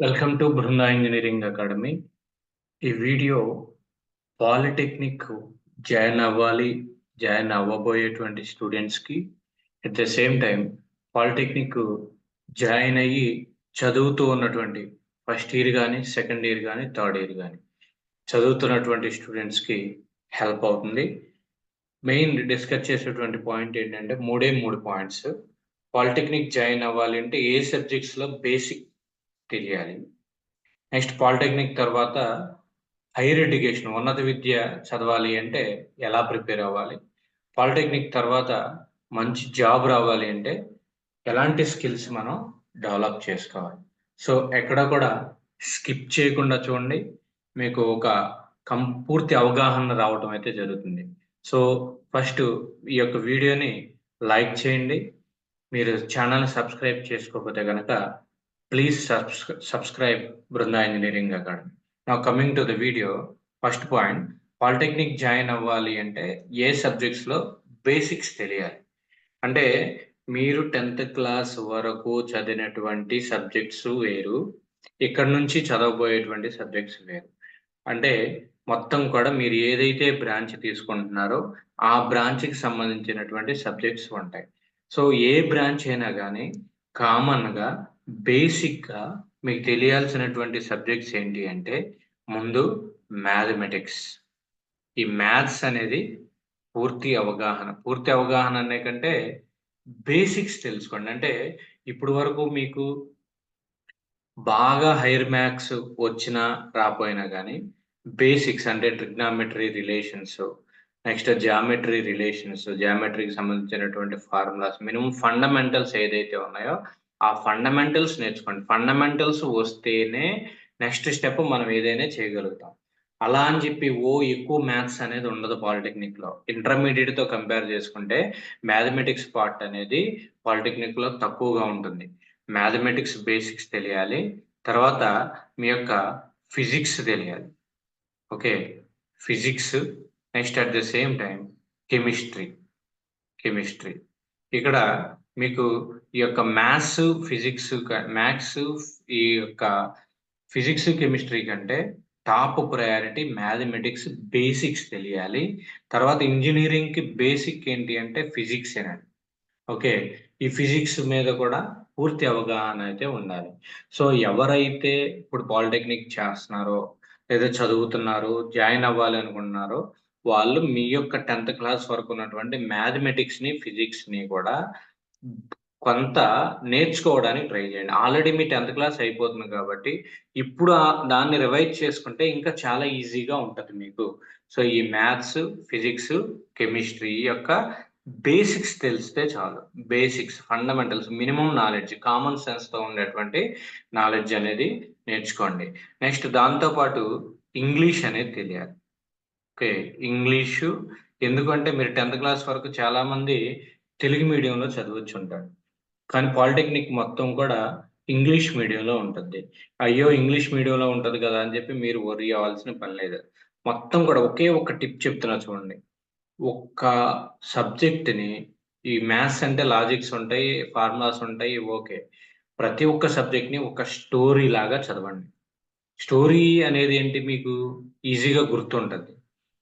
Welcome to Brinda engineering academy ఈ video polytechnic join అవ్వాలి join అవ్వబోయేటువంటి స్టూడెంట్స్కి at the same time polytechnic join అయ్యి చదువుతూ ఉన్నటువంటి ఫస్ట్ ఇయర్ కానీ సెకండ్ ఇయర్ కానీ థర్డ్ ఇయర్ కానీ చదువుతున్నటువంటి స్టూడెంట్స్కి హెల్ప్ అవుతుంది. మెయిన్ డిస్కస్ చేసేటువంటి పాయింట్ ఏంటంటే మూడే మూడు పాయింట్స్ పాలిటెక్నిక్ జాయిన్ అవ్వాలి అంటే ఏ సబ్జెక్ట్స్లో బేసిక్ తెలియాలి. నెక్స్ట్ పాలిటెక్నిక్ తర్వాత హైయర్ ఎడ్యుకేషన్ ఉన్నత విద్య చదవాలి అంటే ఎలా ప్రిపేర్ అవ్వాలి? పాలిటెక్నిక్ తర్వాత మంచి జాబ్ రావాలి అంటే ఎలాంటి స్కిల్స్ మనం డెవలప్ చేసుకోవాలి? సో ఎక్కడ కూడా స్కిప్ చేయకుండా చూడండి. మీకు ఒక కం పూర్తి అవగాహన రావటం అయితే జరుగుతుంది. సో ఫస్ట్ ఈ యొక్క వీడియోని లైక్ చేయండి. మీరు ఛానల్ సబ్స్క్రైబ్ చేసుకోకపోతే కనుక please subscribe Brinda engineering academy నా coming to the video first point polytechnic join అవ్వాలి అంటే ఏ సబ్జెక్ట్స్లో బేసిక్స్ తెలియాలి. అంటే మీరు టెన్త్ క్లాస్ వరకు చదివినటువంటి సబ్జెక్ట్స్ వేరు ఇక్కడ నుంచి చదవబోయేటువంటి సబ్జెక్ట్స్ వేరు. అంటే మొత్తం కూడా మీరు ఏదైతే బ్రాంచ్ తీసుకుంటున్నారో ఆ బ్రాంచ్కి సంబంధించినటువంటి సబ్జెక్ట్స్ ఉంటాయి. సో ఏ బ్రాంచ్ అయినా కానీ కామన్గా బేసిక్గా మీకు తెలియాల్సినటువంటి సబ్జెక్ట్స్ ఏంటి అంటే ముందు మ్యాథమెటిక్స్. ఈ మ్యాథ్స్ అనేది పూర్తి అవగాహన. పూర్తి అవగాహన అనే కంటే బేసిక్స్ తెలుసుకోండి. అంటే ఇప్పుడు వరకు మీకు బాగా హైర్ మ్యాథ్స్ వచ్చినా రాపోయినా కానీ బేసిక్స్ అంటే trigonometry relations next geometry relations జామెట్రీకి సంబంధించినటువంటి ఫార్ములాస్ మినిమం ఫండమెంటల్స్ ఏదైతే ఉన్నాయో ఆ ఫండమెంటల్స్ నేర్చుకోండి. ఫండమెంటల్స్ వస్తేనే నెక్స్ట్ స్టెప్ మనం ఏదైనా చేయగలుగుతాం. అలా అని చెప్పి ఓ ఎక్కువ మ్యాథ్స్ అనేది ఉండదు పాలిటెక్నిక్లో. ఇంటర్మీడియట్తో కంపేర్ చేసుకుంటే మ్యాథమెటిక్స్ పార్ట్ అనేది పాలిటెక్నిక్లో తక్కువగా ఉంటుంది. మ్యాథమెటిక్స్ బేసిక్స్ తెలియాలి. తర్వాత మీ యొక్క ఫిజిక్స్ తెలియాలి. Okay physics next at the same time chemistry chemistry ఇక్కడ మీకు ఈ యొక్క మ్యాథ్స్ ఫిజిక్స్ మ్యాథ్స్ ఈ యొక్క ఫిజిక్స్ కెమిస్ట్రీ కంటే టాప్ ప్రయారిటీ మ్యాథమెటిక్స్ బేసిక్స్ తెలియాలి. తర్వాత ఇంజనీరింగ్కి బేసిక్ ఏంటి అంటే ఫిజిక్స్ ఏనండి ఓకే ఈ ఫిజిక్స్ మీద కూడా పూర్తి అవగాహన అయితే ఉండాలి. సో ఎవరైతే ఇప్పుడు పాలిటెక్నిక్ చేస్తున్నారో లేదా చదువుతున్నారో జాయిన్ అవ్వాలి అనుకుంటున్నారో వాళ్ళు మీ యొక్క టెన్త్ క్లాస్ వరకు ఉన్నటువంటి మ్యాథమెటిక్స్ని ఫిజిక్స్ని కూడా కొంత నేర్చుకోవడానికి ట్రై చేయండి. ఆల్రెడీ మీ టెన్త్ క్లాస్ అయిపోతుంది కాబట్టి ఇప్పుడు దాన్ని రివైజ్ చేసుకుంటే ఇంకా చాలా ఈజీగా ఉంటుంది మీకు. సో ఈ మ్యాథ్స్ ఫిజిక్స్ కెమిస్ట్రీ యొక్క బేసిక్స్ తెలిస్తే చాలు. Basics fundamentals minimum knowledge common సెన్స్తో ఉండేటువంటి నాలెడ్జ్ అనేది నేర్చుకోండి. నెక్స్ట్ దాంతోపాటు ఇంగ్లీష్ అనేది తెలియాలి. ఓకే ఇంగ్లీషు ఎందుకంటే మీరు టెన్త్ క్లాస్ వరకు చాలామంది తెలుగు మీడియంలో చదవచ్చు ఉంటాడు కానీ పాలిటెక్నిక్ మొత్తం కూడా ఇంగ్లీష్ మీడియంలో ఉంటుంది. అయ్యో ఇంగ్లీష్ మీడియంలో ఉంటుంది కదా అని చెప్పి మీరు వరి అవ్వాల్సిన పని లేదు. మొత్తం కూడా ఒకే ఒక టిప్ చెప్తున్నా చూడండి. ఒక్క సబ్జెక్ట్ని ఈ మ్యాథ్స్ అంటే లాజిక్స్ ఉంటాయి ఫార్ములాస్ ఉంటాయి ఓకే. ప్రతి ఒక్క సబ్జెక్ట్ని ఒక స్టోరీ లాగా చదవండి. స్టోరీ అనేది ఏంటి మీకు? ఈజీగా గుర్తుంటుంది.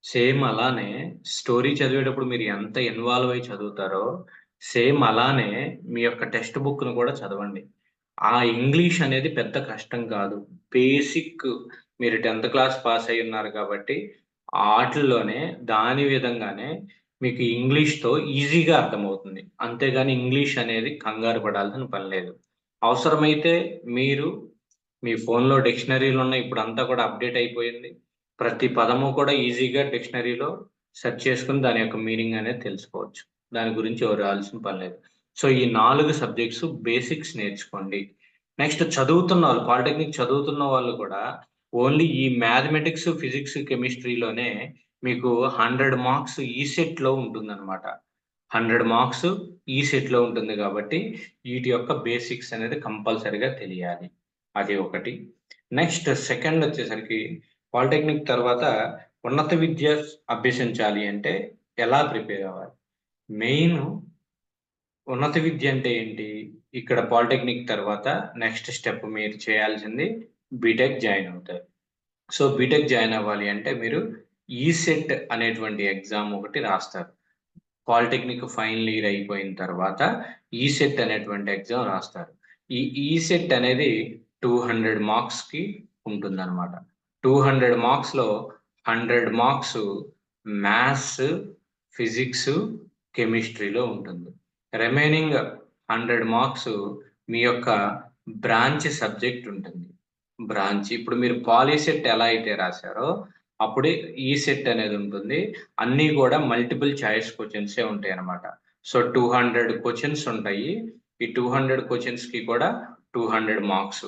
సేమ్ అలానే స్టోరీ చదివేటప్పుడు మీరు ఎంత ఇన్వాల్వ్ అయి చదువుతారో సేమ్ అలానే మీ యొక్క టెక్స్ట్ బుక్ను కూడా చదవండి. ఆ ఇంగ్లీష్ అనేది పెద్ద కష్టం కాదు. బేసిక్ మీరు టెన్త్ క్లాస్ పాస్ అయి ఉన్నారు కాబట్టి ఆటల్లోనే దాని విధంగానే మీకు ఇంగ్లీష్తో ఈజీగా అర్థమవుతుంది. అంతేగాని ఇంగ్లీష్ అనేది కంగారు పడాల్సిన పని లేదు. అవసరమైతే మీరు మీ ఫోన్లో డిక్షనరీలు ఉన్నాయి ఇప్పుడు అంతా కూడా అప్డేట్ అయిపోయింది. ప్రతి పదము కూడా ఈజీగా డిక్షనరీలో సెర్చ్ చేసుకుని దాని యొక్క మీనింగ్ అనేది తెలుసుకోవచ్చు. దాని గురించి ఎవరు రావాల్సిన పని లేదు సో ఈ నాలుగు సబ్జెక్ట్స్ బేసిక్స్ నేర్చుకోండి. నెక్స్ట్ చదువుతున్న వాళ్ళు పాలిటెక్నిక్ చదువుతున్న వాళ్ళు కూడా ఓన్లీ ఈ మ్యాథమెటిక్స్ ఫిజిక్స్ కెమిస్ట్రీలోనే మీకు హండ్రెడ్ మార్క్స్ ఈ సెట్లో ఉంటుందన్నమాట. హండ్రెడ్ మార్క్స్ ఈ సెట్లో ఉంటుంది కాబట్టి వీటి యొక్క బేసిక్స్ అనేది కంపల్సరిగా తెలియాలి. అది ఒకటి. నెక్స్ట్ సెకండ్ వచ్చేసరికి పాలిటెక్నిక్ తర్వాత ఉన్నత విద్య అభ్యసించాలి అంటే ఎలా ప్రిపేర్ అవ్వాలి? మెయిన్ ఉన్నత విద్య అంటే ఏంటి? ఇక్కడ పాలిటెక్నిక్ తర్వాత నెక్స్ట్ స్టెప్ మీరు చేయాల్సింది బీటెక్ జాయిన్ అవుతారు. సో బీటెక్ జాయిన్ అవ్వాలి అంటే మీరు ఈసెట్ అనేటువంటి ఎగ్జామ్ ఒకటి రాస్తారు. పాలిటెక్నిక్ ఫైనల్ ఇయర్ అయిపోయిన తర్వాత ఈసెట్ అనేటువంటి ఎగ్జామ్ రాస్తారు. ఈ ఈసెట్ అనేది టూ హండ్రెడ్ మార్క్స్కి ఉంటుంది అనమాట టూ హండ్రెడ్ మార్క్స్లో హండ్రెడ్ మార్క్స్ మ్యాథ్స్ ఫిజిక్స్ కెమిస్ట్రీలో ఉంటుంది. రిమైనింగ్ హండ్రెడ్ మార్క్స్ మీ యొక్క బ్రాంచ్ సబ్జెక్ట్ ఉంటుంది. బ్రాంచ్ ఇప్పుడు మీరు పాలీసెట్ ఎలా అయితే రాశారో అప్పుడే ఈ సెట్ అనేది ఉంటుంది. అన్నీ కూడా మల్టిపుల్ చాయిస్ క్వశ్చన్సే ఉంటాయి అన్నమాట. సో టూ హండ్రెడ్ క్వశ్చన్స్ ఉంటాయి. ఈ టూ హండ్రెడ్ క్వశ్చన్స్కి కూడా టూ హండ్రెడ్ మార్క్స్.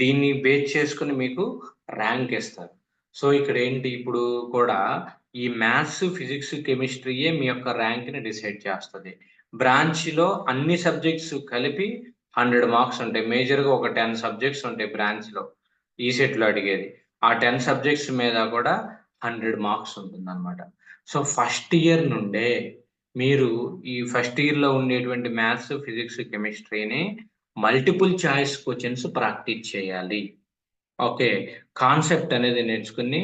దీన్ని బేస్ చేసుకుని మీకు ర్యాంక్ ఇస్తారు. సో ఇక్కడ ఏంటి ఇప్పుడు కూడా ఈ మ్యాథ్స్ ఫిజిక్స్ కెమిస్ట్రీయే మీ యొక్క ర్యాంక్ని డిసైడ్ చేస్తుంది. బ్రాంచ్లో అన్ని సబ్జెక్ట్స్ కలిపి హండ్రెడ్ మార్క్స్ ఉంటాయి. మేజర్గా ఒక టెన్ సబ్జెక్ట్స్ ఉంటాయి బ్రాంచ్లో ఈ సెట్లో అడిగేది. ఆ టెన్ సబ్జెక్ట్స్ మీద కూడా హండ్రెడ్ మార్క్స్ ఉంటుందన్నమాట. సో ఫస్ట్ ఇయర్ నుండే మీరు ఈ ఫస్ట్ ఇయర్లో ఉండేటువంటి మ్యాథ్స్ ఫిజిక్స్ కెమిస్ట్రీని మల్టిపుల్ చాయిస్ క్వశ్చన్స్ ప్రాక్టీస్ చేయాలి. ఓకే. కాన్సెప్ట్ అనేది నేర్చుకుని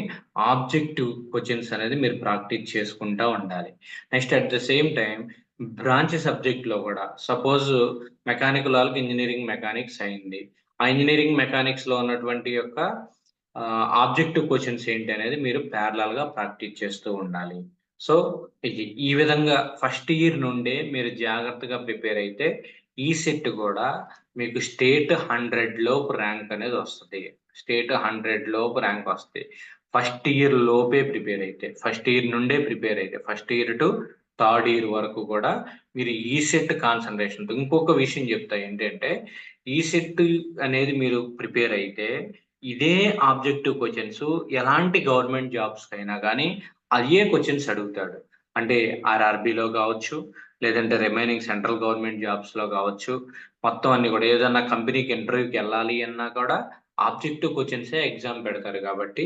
ఆబ్జెక్టివ్ క్వశ్చన్స్ అనేది మీరు ప్రాక్టీస్ చేసుకుంటా ఉండాలి. Next at the same time branch సబ్జెక్ట్లో కూడా సపోజ్ మెకానికల్ వాళ్ళకి ఇంజనీరింగ్ మెకానిక్స్ అయింది. ఆ ఇంజనీరింగ్ మెకానిక్స్లో ఉన్నటువంటి యొక్క ఆబ్జెక్టివ్ క్వశ్చన్స్ ఏంటి అనేది మీరు ప్యారలల్గా ప్రాక్టీస్ చేస్తూ ఉండాలి. సో ఇది ఈ విధంగా ఫస్ట్ ఇయర్ నుండే మీరు జాగ్రత్తగా ప్రిపేర్ అయితే ఈ సెట్ కూడా మీకు స్టేట్ హండ్రెడ్ లోపు ర్యాంక్ అనేది వస్తుంది. స్టేట్ హండ్రెడ్ లోపు ర్యాంక్ వస్తాయి. ఫస్ట్ ఇయర్ లోపే ప్రిపేర్ అయితే ఫస్ట్ ఇయర్ నుండే ప్రిపేర్ అయితే first year to third year వరకు కూడా మీరు ఈ సెట్ కాన్సన్ట్రేషన్ ఇంకొక విషయం చెప్తా ఏంటంటే ఈ సెట్ అనేది మీరు ప్రిపేర్ అయితే ఇదే ఆబ్జెక్టివ్ క్వశ్చన్స్ ఎలాంటి గవర్నమెంట్ జాబ్స్ అయినా కానీ అదే క్వశ్చన్స్ అడుగుతాడు. అంటే ఆర్ఆర్బిలో కావచ్చు లేదంటే రిమైనింగ్ సెంట్రల్ గవర్నమెంట్ జాబ్స్లో కావచ్చు మొత్తం అన్ని కూడా ఏదన్నా కంపెనీకి ఇంటర్వ్యూకి వెళ్ళాలి అన్నా కూడా ఆబ్జెక్టివ్ క్వశ్చన్సే ఎగ్జామ్ పెడతారు కాబట్టి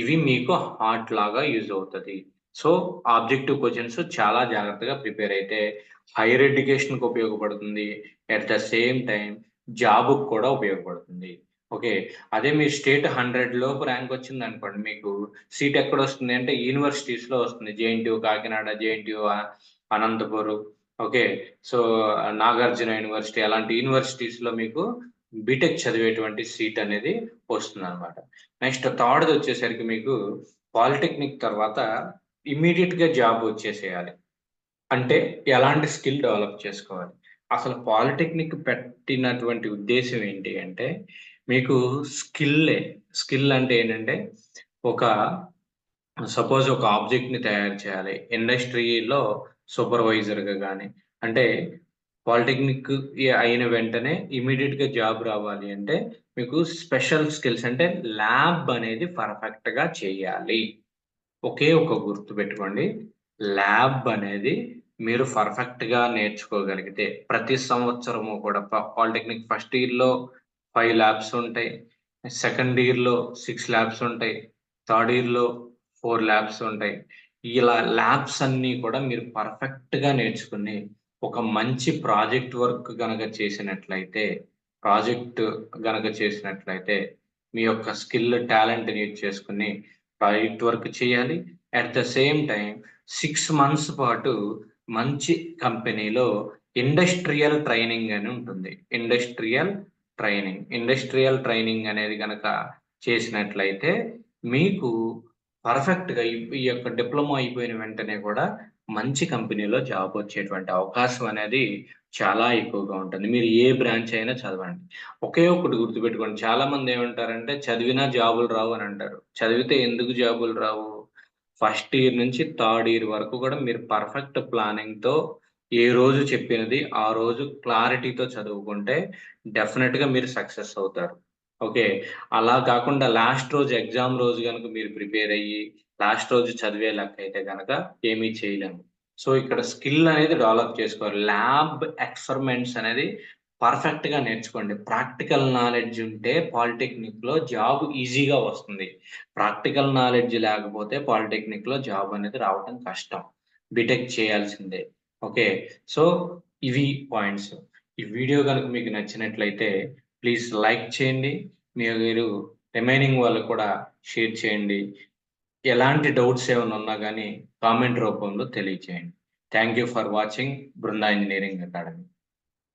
ఇవి మీకు హార్ట్ లాగా యూజ్ అవుతుంది. సో ఆబ్జెక్టివ్ క్వశ్చన్స్ చాలా జాగ్రత్తగా ప్రిపేర్ అయితే హైయర్ ఎడ్యుకేషన్కి ఉపయోగపడుతుంది అట్ ద సేమ్ టైం జాబ్కి కూడా ఉపయోగపడుతుంది. ఓకే అదే మీ స్టేట్ హండ్రెడ్ లోపు ర్యాంక్ వచ్చింది అనుకోండి మీకు సీట్ ఎక్కడ వస్తుంది అంటే యూనివర్సిటీస్లో వస్తుంది JNTU Kakinada JNTU Anantapuram. Okay so Nagarjuna university అలాంటి యూనివర్సిటీస్లో మీకు బీటెక్ చదివేటువంటి సీట్ అనేది వస్తుంది అనమాట నెక్స్ట్ థర్డ్ వచ్చేసరికి మీకు పాలిటెక్నిక్ తర్వాత ఇమీడియట్గా జాబ్ వచ్చేసేయాలి. అంటే ఎలాంటి స్కిల్ డెవలప్ చేసుకోవాలి? అసలు పాలిటెక్నిక్ పెట్టినటువంటి ఉద్దేశం ఏంటి అంటే మీకు స్కిల్లే స్కిల్ అంటే ఏంటంటే ఒక సపోజ్ ఒక ఆబ్జెక్ట్ని తయారు చేయాలి. ఇండస్ట్రీలో సూపర్వైజర్గా కానీ అంటే పాలిటెక్నిక్ అయిన వెంటనే ఇమీడియట్గా జాబ్ రావాలి అంటే మీకు స్పెషల్ స్కిల్స్ అంటే ల్యాబ్ అనేది పర్ఫెక్ట్గా చేయాలి. ఒకే ఒక గుర్తు పెట్టుకోండి. ల్యాబ్ అనేది మీరు పర్ఫెక్ట్గా నేర్చుకోగలిగితే ప్రతి సంవత్సరము కూడా పాలిటెక్నిక్ ఫస్ట్ ఇయర్లో ఫైవ్ ల్యాబ్స్ ఉంటాయి. సెకండ్ ఇయర్లో సిక్స్ ల్యాబ్స్ ఉంటాయి. థర్డ్ ఇయర్లో ఫోర్ ల్యాబ్స్ ఉంటాయి. ఇలా ల్యాబ్స్ అన్నీ కూడా మీరు పర్ఫెక్ట్గా నేర్చుకుని ఒక మంచి ప్రాజెక్ట్ వర్క్ గనక చేసినట్లయితే ప్రాజెక్ట్ గనక చేసినట్లయితే మీ యొక్క స్కిల్ టాలెంట్ యూజ్ చేసుకుని ప్రాజెక్ట్ వర్క్ చేయాలి. At the same time six months పాటు మంచి కంపెనీలో ఇండస్ట్రియల్ ట్రైనింగ్ అని ఉంటుంది. Industrial training. ఇండస్ట్రియల్ ట్రైనింగ్ అనేది కనుక చేసినట్లయితే మీకు పర్ఫెక్ట్గా ఈ యొక్క డిప్లొమా అయిపోయిన వెంటనే కూడా మంచి కంపెనీలో జాబ్ వచ్చేటువంటి అవకాశం అనేది చాలా ఎక్కువగా ఉంటుంది. మీరు ఏ బ్రాంచ్ అయినా చదవండి. ఒకే ఒకటి గుర్తుపెట్టుకోండి. చాలా మంది ఏమంటారంటే చదివినా జాబులు రావు అని అంటారు. చదివితే ఎందుకు జాబులు రావు? ఫస్ట్ ఇయర్ నుంచి థర్డ్ ఇయర్ వరకు కూడా మీరు పర్ఫెక్ట్ ప్లానింగ్తో ఏ రోజు చెప్పినది ఆ రోజు క్లారిటీతో చదువుకుంటే డెఫినెట్గా మీరు సక్సెస్ అవుతారు. ఓకే. అలా కాకుండా లాస్ట్ రోజు ఎగ్జామ్ రోజు కనుక మీరు ప్రిపేర్ అయ్యి లాస్ట్ రోజు చదివే లెక్క అయితే కనుక ఏమీ చేయలేము. సో ఇక్కడ స్కిల్ అనేది డెవలప్ చేసుకోవాలి. ల్యాబ్ ఎక్స్పెరిమెంట్స్ అనేది పర్ఫెక్ట్గా నేర్చుకోండి. ప్రాక్టికల్ నాలెడ్జ్ ఉంటే పాలిటెక్నిక్లో జాబ్ ఈజీగా వస్తుంది. ప్రాక్టికల్ నాలెడ్జ్ లేకపోతే పాలిటెక్నిక్లో జాబ్ అనేది రావటం కష్టం. బీటెక్ చేయాల్సిందే. ఓకే. సో ఇవి పాయింట్స్. ఈ వీడియో కనుక మీకు నచ్చినట్లయితే ప్లీజ్ లైక్ చేయండి. మీరు రిమైనింగ్ వాళ్ళు కూడా షేర్ చేయండి. ఎలాంటి డౌట్స్ ఏమైనా ఉన్నా కానీ కామెంట్ రూపంలో తెలియచేయండి. Thank you for watching Brinda engineering academy